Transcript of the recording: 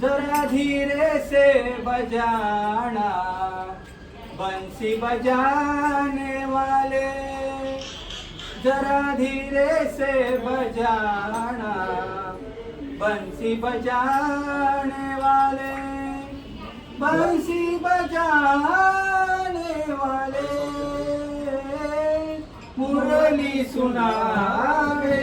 जरा धीरे से बजाना बंसी बजाने वाले। जरा धीरे से बजाना बंसी बजाने वाले। बंसी बजाने वाले। बोली सुनावे